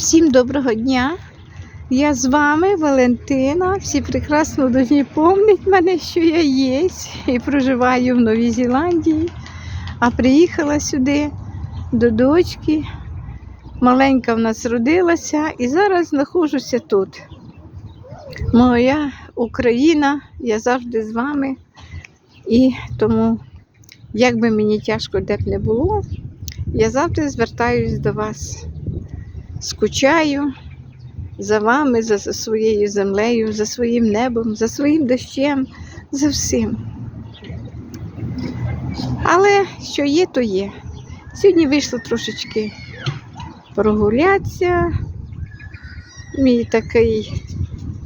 Всім доброго дня. Я з вами Валентина. Всі прекрасно дуже пам'ятають мене, що я є і проживаю в Новій Зеландії. А приїхала сюди до дочки. Маленька в нас родилася і зараз знаходжуся тут. Моя Україна, я завжди з вами. І тому, як би мені тяжко де б не було, я завжди звертаюсь до вас скучаю за вами, за, своєю землею, за своїм небом, за своїм дощем, за всім. Але що є, то є. Сьогодні вийшло трошечки прогулятися. Мій такий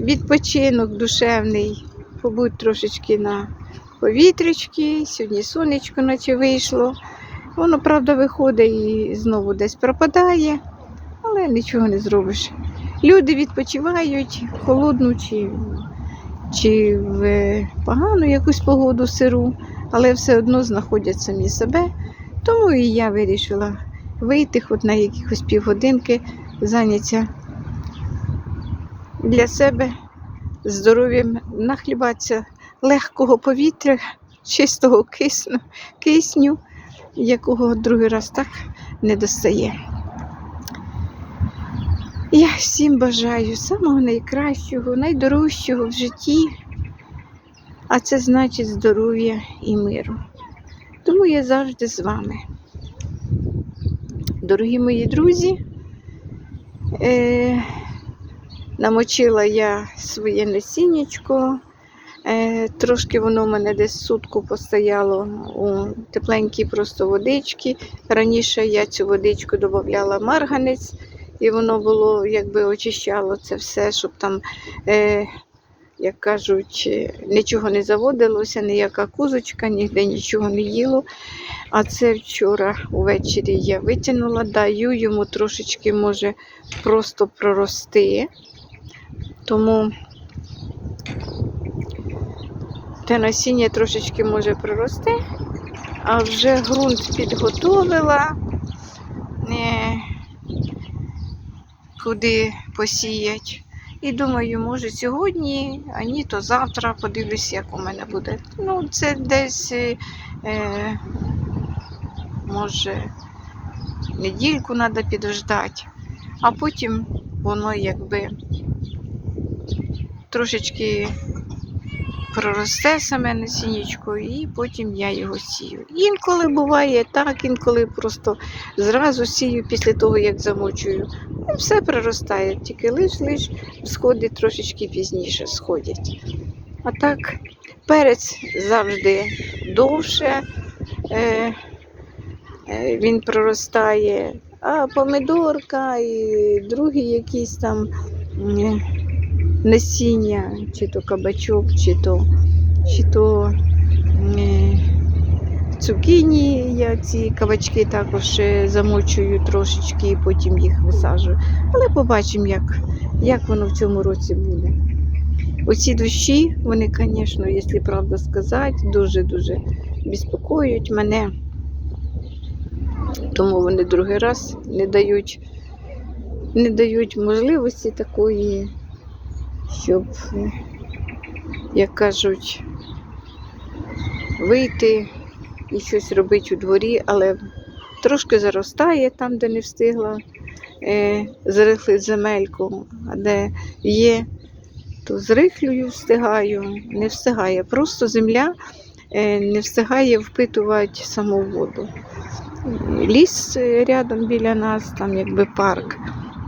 відпочинок душевний, побудь трошечки на повітрячки. Сьогодні сонечко наче вийшло. Воно, правда, виходить і знову десь пропадає але нічого не зробиш. Люди відпочивають холодну чи, чи в е, погану якусь погоду сиру, але все одно знаходять самі себе. Тому і я вирішила вийти хоч на якихось півгодинки, зайнятися для себе здоров'ям, нахлібатися легкого повітря, чистого кисню, кисню, якого другий раз так не достає. Я всім бажаю самого найкращого, найдорожчого в житті, а це значить здоров'я і миру. Тому я завжди з вами. Дорогі мої друзі, е, намочила я своє насіннячко, е, трошки воно в мене десь сутку постояло у тепленькій просто водичці. Раніше я цю водичку додавала марганець і воно було, якби очищало це все, щоб там, е, як кажуть, нічого не заводилося, ніяка кузочка, ніде нічого не їло. А це вчора увечері я витягнула, даю йому трошечки може просто прорости. Тому те насіння трошечки може прорости, а вже ґрунт підготовила. Е, куди посіять. І думаю, може сьогодні, а ні, то завтра подивлюсь, як у мене буде. Ну, це десь, е, може, недільку треба підождати, а потім воно якби трошечки проросте саме насіннячко, і потім я його сію. Інколи буває так, інколи просто зразу сію після того, як замочую. Ну, все проростає, тільки лиш-лиш сходи трошечки пізніше сходять. А так, перець завжди довше е, е, він проростає, а помидорка і другі якісь там. Е, насіння, чи то кабачок, чи то чи то е, цукіні. Я ці кабачки також е, замочую трошечки і потім їх висаджую. Але побачимо, як, як воно в цьому році буде. Оці дощі, вони, звісно, якщо правду сказати, дуже-дуже безпокоюють мене, тому вони другий раз не дають, не дають можливості такої щоб, як кажуть, вийти і щось робити у дворі, але трошки заростає там, де не встигла е, зрихлити земельку, а де є, то зрихлюю, встигаю, не встигає. Просто земля е, не встигає впитувати саму воду. Ліс рядом біля нас, там якби парк,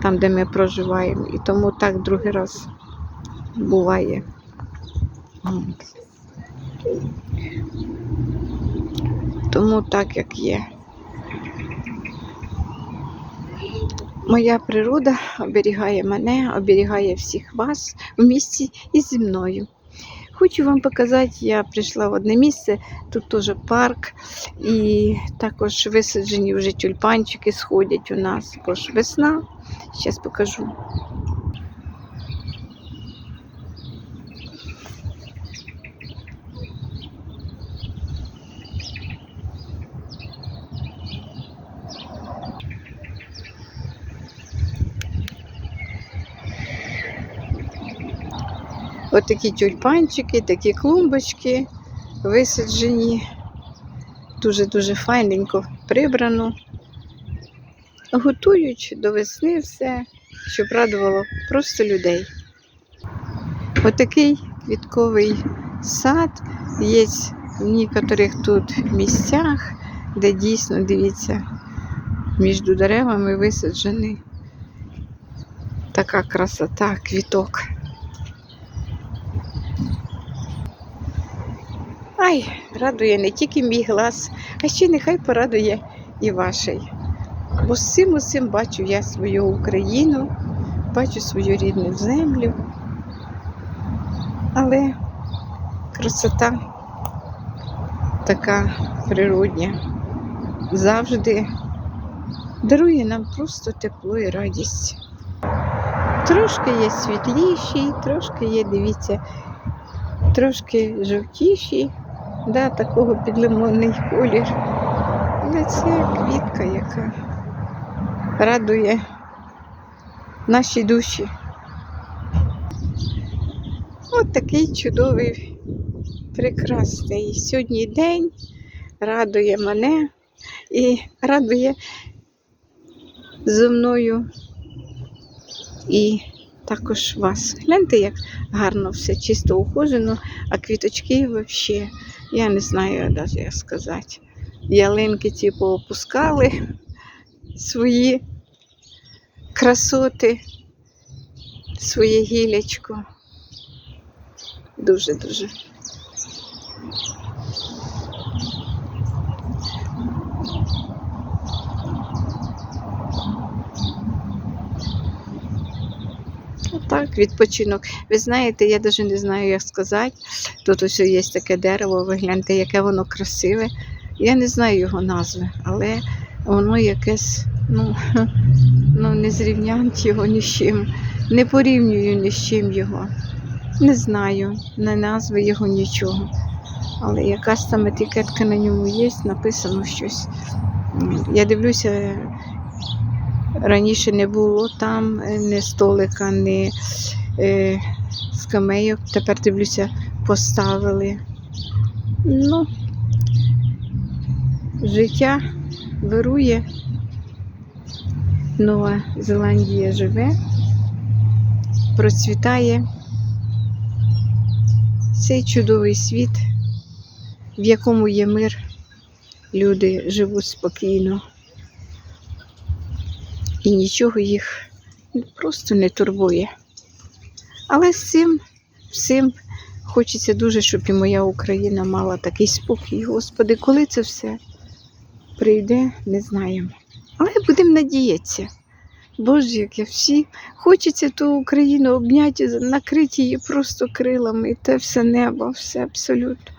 там, де ми проживаємо. І тому так другий раз буває. Тому так, як є. Моя природа оберігає мене, оберігає всіх вас в місті і зі мною. Хочу вам показати, я прийшла в одне місце, тут теж парк, і також висаджені вже тюльпанчики сходять у нас. Також весна. Зараз покажу. От тюльпанчики, такі клумбочки висаджені. Дуже-дуже файненько прибрано. Готують до весни все, щоб радувало просто людей. Отакий квітковий сад є в некоторих тут місцях, де дійсно, дивіться, між деревами висаджений така красота квіток. Ай, радує не тільки мій глаз, а ще нехай порадує і ваший. Бо з цим усім бачу я свою Україну, бачу свою рідну землю. Але красота така природня завжди дарує нам просто тепло і радість. Трошки є світліші, трошки є, дивіться, трошки жовтіші, да, такого підлимонний колір. Але це квітка, яка радує наші душі. От такий чудовий, прекрасний сьогодні день радує мене і радує зо мною і також вас. Гляньте, як гарно все чисто ухожено, а квіточки взагалі, я не знаю навіть як сказати. Ялинки типу, опускали свої красоти, своє гілячко. Дуже-дуже. Так, відпочинок. Ви знаєте, я навіть не знаю, як сказати. Тут ось є таке дерево, ви гляньте, яке воно красиве. Я не знаю його назви, але воно якесь, ну, ну не зрівнянь його ні з чим. Не порівнюю ні з чим його. Не знаю, не назви його нічого. Але якась там етикетка на ньому є, написано щось. Я дивлюся, раніше не було там е, ні столика, ні е, скамейок. Тепер дивлюся, поставили. Ну, життя вирує. Нова Зеландія живе, процвітає цей чудовий світ, в якому є мир, люди живуть спокійно і нічого їх просто не турбує. Але з цим всім хочеться дуже, щоб і моя Україна мала такий спокій. Господи, коли це все прийде, не знаємо. Але будемо надіятися. Боже, як я всі хочеться ту Україну обняти, накрити її просто крилами, і те все небо, все абсолютно.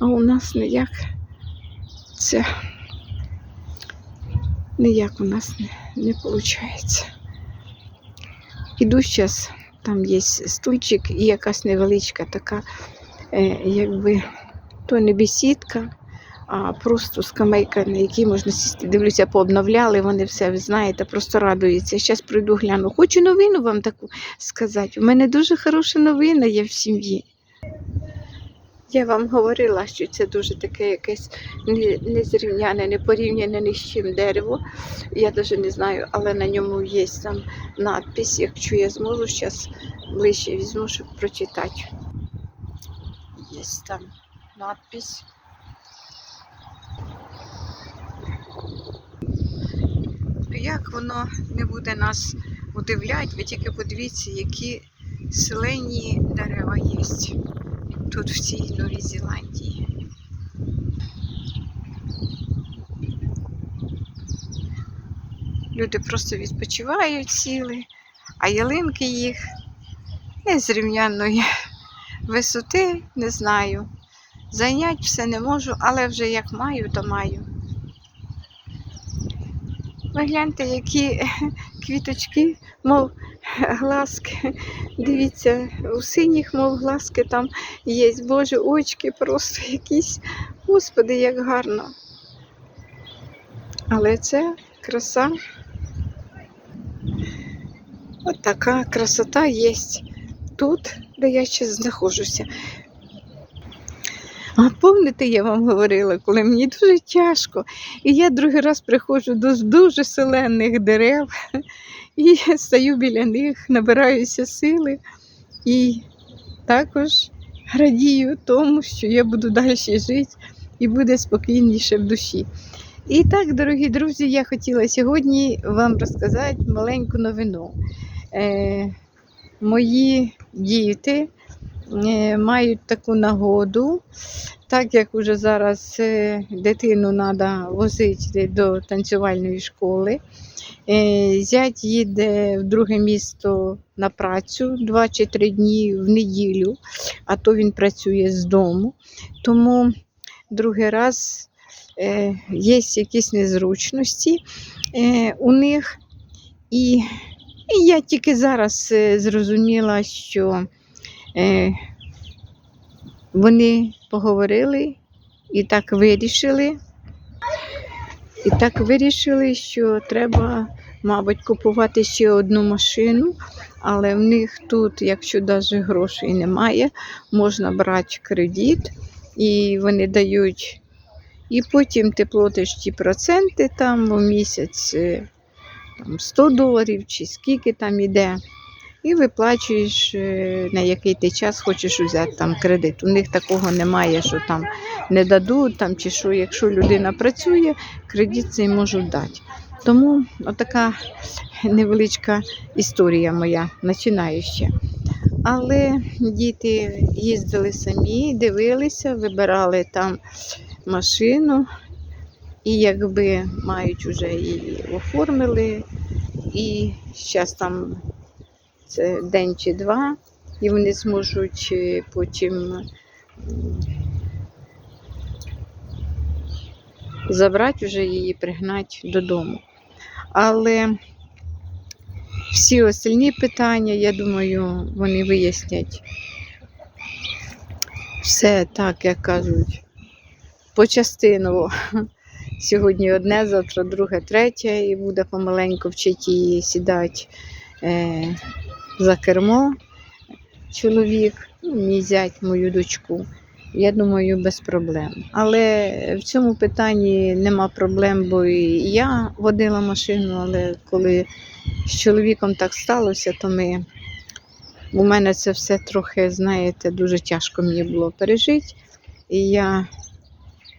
А у нас ніяк це ніяк у нас не, не виходить. Іду зараз, там є стульчик і якась невеличка така, е, якби то не бесідка, а просто скамейка, на якій можна сісти. Дивлюся, пообновляли вони все, знаєте, просто радуються. Зараз прийду гляну. Хочу новину вам таку сказати. У мене дуже хороша новина є в сім'ї. Я вам говорила, що це дуже таке якесь незрівняне, не порівняне ні з чим дерево. Я навіть не знаю, але на ньому є там надпись, якщо я зможу зараз ближче візьму, щоб прочитати. Є там надпись. Як воно не буде нас удивляти, ви тільки подивіться, які селені дерева є тут, в цій Новій Зеландії. Люди просто відпочивають сіли, а ялинки їх незрівнянної висоти не знаю. Зайнять все не можу, але вже як маю, то маю. Ви гляньте, які квіточки, мов глазки. Дивіться, у синіх, мов глазки там є. Боже, очки просто якісь. Господи, як гарно. Але це краса. От така красота є тут, де я ще знаходжуся. Пам'ятаєте, я вам говорила, коли мені дуже тяжко, і я другий раз приходжу до дуже солених дерев, і я стою біля них, набираюся сили і також радію тому, що я буду далі жити і буде спокійніше в душі. І так, дорогі друзі, я хотіла сьогодні вам розказати маленьку новину. Е, мої діти мають таку нагоду, так як уже зараз е, дитину треба возити до танцювальної школи. Е, Зять їде в друге місто на працю 2 чи 3 дні в неділю, а то він працює з дому. Тому другий раз е, є якісь незручності е, у них. І, я тільки зараз е, зрозуміла, що е, вони поговорили і так вирішили. І так вирішили, що треба, мабуть, купувати ще одну машину, але в них тут, якщо навіть грошей немає, можна брати кредит, і вони дають. І потім ти платиш ті проценти там в місяць е, там, 100 доларів чи скільки там іде. І виплачуєш, е, на який ти час хочеш взяти там кредит. У них такого немає, що там не дадуть, там, чи що, якщо людина працює, кредит цей можуть дати. Тому отака невеличка історія моя, починаюча. Але діти їздили самі, дивилися, вибирали там машину, і якби мають вже її оформили, і зараз там це день чи два, і вони зможуть е, потім забрати вже її, пригнати додому. Але всі остальні питання, я думаю, вони вияснять все так, як кажуть, почастиново. Сьогодні одне, завтра друге, третє, і буде помаленьку вчити її сідати е, за кермо чоловік, ну, мій зять, мою дочку. Я думаю, без проблем. Але в цьому питанні нема проблем, бо і я водила машину, але коли з чоловіком так сталося, то ми. У мене це все трохи, знаєте, дуже тяжко мені було пережити. І я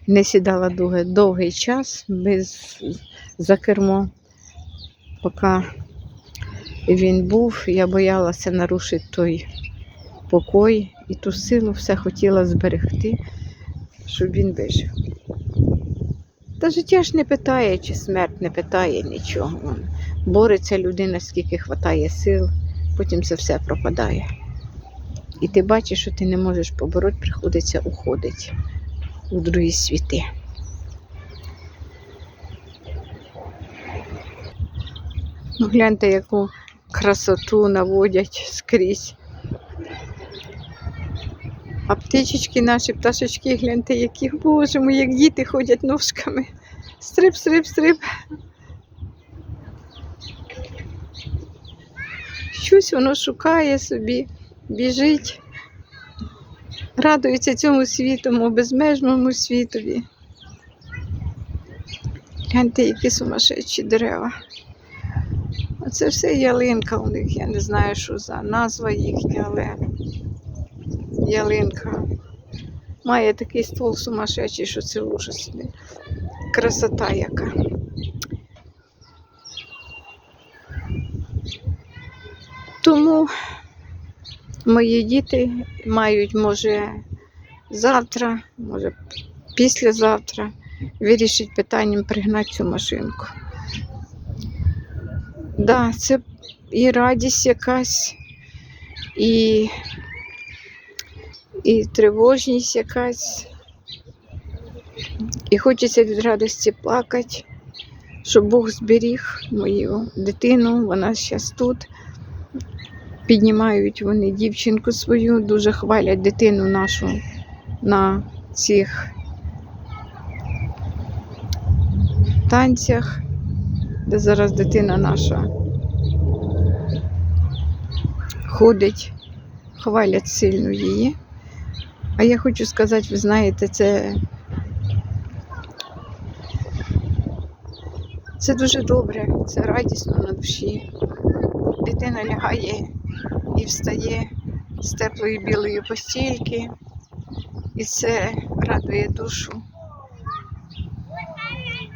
не сідала довгий, довгий час без за кермо, поки він був, я боялася нарушити той покой і ту силу все хотіла зберегти, щоб він вижив. Та життя ж не питає, чи смерть не питає нічого. Бореться людина, скільки хватає сил, потім це все пропадає. І ти бачиш, що ти не можеш побороти, приходиться уходити у другі світи. Ну, гляньте, яку красоту наводять скрізь. А птичечки наші, пташечки, гляньте, які, боже мій, як діти ходять ножками. Стрип, стрип, стрип. Щось воно шукає собі, біжить, радується цьому світому, безмежному світові. Гляньте, які сумасшедші дерева. Оце все ялинка у них, я не знаю, що за назва їхня, але ялинка. Має такий ствол сумасшедший, що це ужас. Красота яка. Тому мої діти мають, може, завтра, може, післязавтра вирішити питанням пригнати цю машинку. Да, це і радість якась, і, і тривожність якась. І хочеться від радості плакати, щоб Бог зберіг мою дитину, вона зараз тут. Піднімають вони дівчинку свою, дуже хвалять дитину нашу на цих танцях, де зараз дитина наша ходить, хвалять сильно її. А я хочу сказати, ви знаєте, це, це дуже добре, це радісно на душі. Дитина лягає і встає з теплої білої постільки, і це радує душу.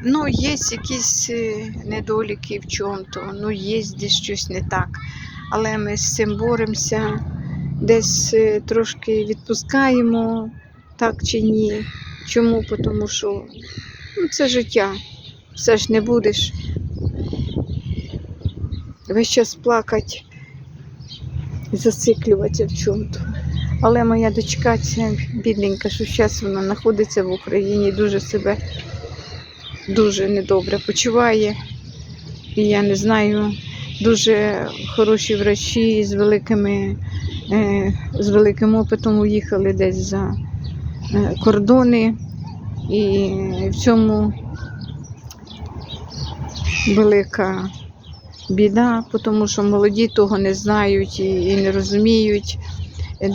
Ну, є якісь е, недоліки в чому-то, ну є десь щось не так. Але ми з цим боремося, десь е, трошки відпускаємо, так чи ні. Чому? Тому що ну, це життя. Все ж не будеш весь час плакати, зациклюватися в чому-то. Але моя дочка, ця бідненька, що зараз вона знаходиться в Україні, дуже себе дуже недобре почуває. І я не знаю, дуже хороші врачі з великими, е, з великим опитом уїхали десь за е, кордони. І в цьому велика біда, тому що молоді того не знають і, не розуміють.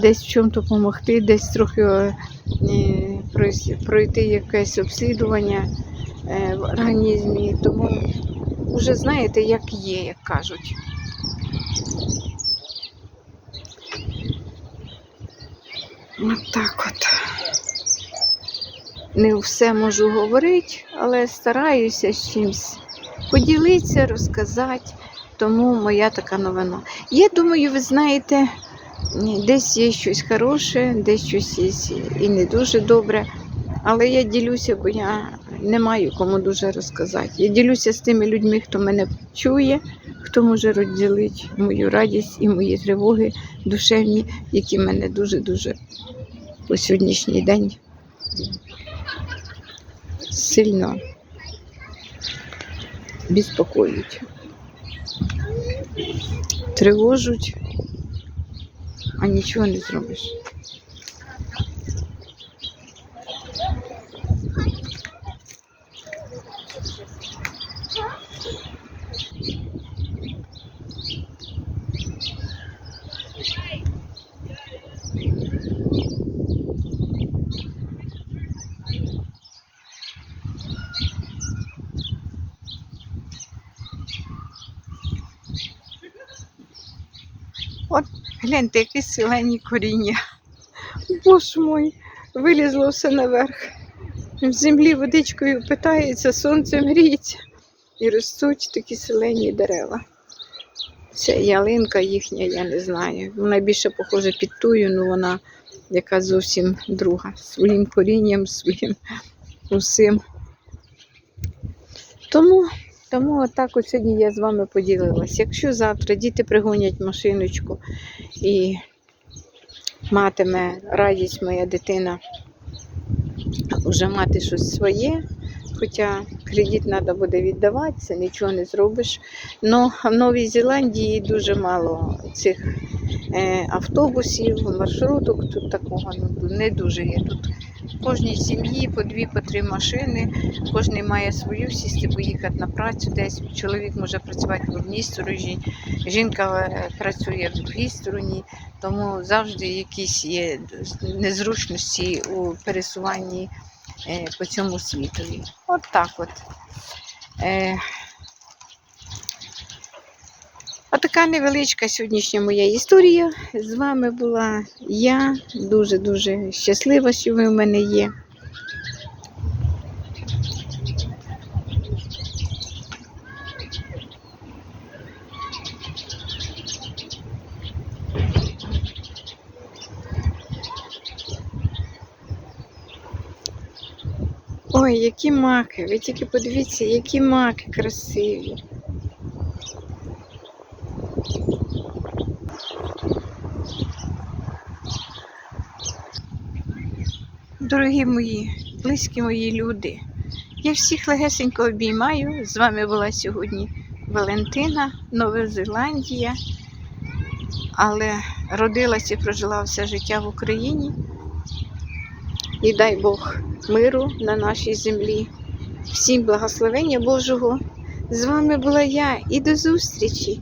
Десь в чому допомогти, десь трохи е, пройти якесь обслідування в організмі. Тому вже знаєте, як є, як кажуть. От так от. Не все можу говорити, але стараюся з чимось поділитися, розказати. Тому моя така новина. Я думаю, ви знаєте, десь є щось хороше, десь щось є і не дуже добре. Але я ділюся, бо я не маю кому дуже розказати. Я ділюся з тими людьми, хто мене чує, хто може розділити мою радість і мої тривоги душевні, які мене дуже-дуже по сьогоднішній день сильно безпокоюють, тривожуть, а нічого не зробиш. От гляньте, які силені коріння. Боже мой, вилізло все наверх. В землі водичкою питається, сонцем гріється. І ростуть такі селені дерева. Це ялинка їхня, я не знаю. Вона більше похожа під тую, але вона яка зовсім друга. Своїм корінням, своїм усім. Тому, тому отак от сьогодні я з вами поділилась. Якщо завтра діти пригонять машиночку і матиме радість моя дитина вже мати щось своє, хоча кредит треба буде віддавати, це нічого не зробиш. Но в Новій Зеландії дуже мало цих е, автобусів, маршруток, тут такого не дуже є. Тут в кожній сім'ї по дві, по три машини, кожен має свою сісти, поїхати на працю десь. Чоловік може працювати в одній стороні, жінка е, працює в другій стороні, тому завжди якісь є незручності у пересуванні е, по цьому світові. От так от. Отака невеличка сьогоднішня моя історія. З вами була я. Дуже-дуже щаслива, що ви в мене є. Ой, які маки! Ви тільки подивіться, які маки красиві. Дорогі мої, близькі мої люди, я всіх легесенько обіймаю. З вами була сьогодні Валентина, Нова Зеландія. Але родилася і прожила все життя в Україні. І дай Бог миру на нашій землі. Всім благословення Божого. З вами була я і до зустрічі!